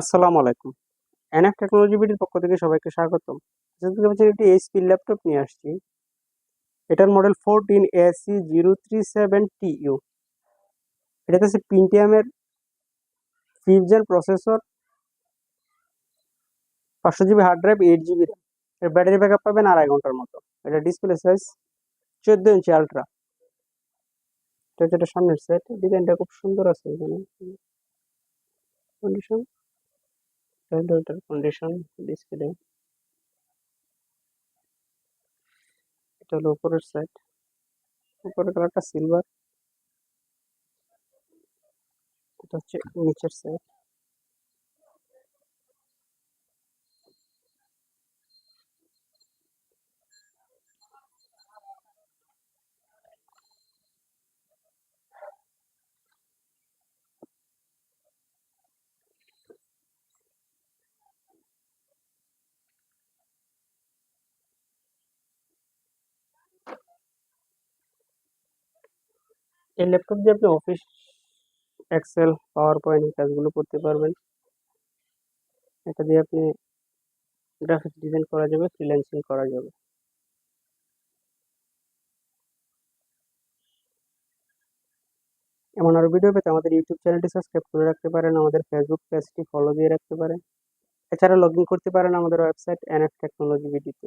আসসালামু আলাইকুম। NF technology বিডির পক্ষ থেকে সবাইকে স্বাগতম। দেখতে পাচ্ছেন একটি এইচপি ল্যাপটপ নিয়ে আসছি। এটার model fourteen AC zero three seven TU এটাতে আছে পিন্টিয়ামের ফিফথ জেন প্রসেসর পাঁচশো GB hard drive eight GB RAM এর ব্যাটারি ব্যাকআপ পাবেন আড়াই ঘণ্টার মতো। এটা ডিসপ্লে সাইজ চোদ্দ ইঞ্চি আলট্রা এটা এটার সামনের সেট ডিজাইনটা খুব সুন্দর আছে এখানে। কন্ডিশন এটার কন্ডিশন ডিসপ্লে এটা হলো উপরের সাইড উপরের কালারটা সিলভার এটা হচ্ছে নিচের সাইড এই ল্যাপটপ দিয়ে আপনি অফিস এক্সেল পাওয়ার পয়েন্ট কাজগুলো করতে পারবেন। এটা দিয়ে আপনি গ্রাফিক্স ডিজাইন করা যাবে ফ্রিল্যান্সিং করা যাবে। এমন আরও ভিডিও পেতে আমাদের ইউটিউব চ্যানেলটি সাবস্ক্রাইব করে রাখতে পারেন, আমাদের ফেসবুক পেজটি ফলো দিয়ে রাখতে পারেন। এছাড়া লগ ইন করতে পারেন আমাদের ওয়েবসাইট এনএফ টেকনোলজি বিডিতে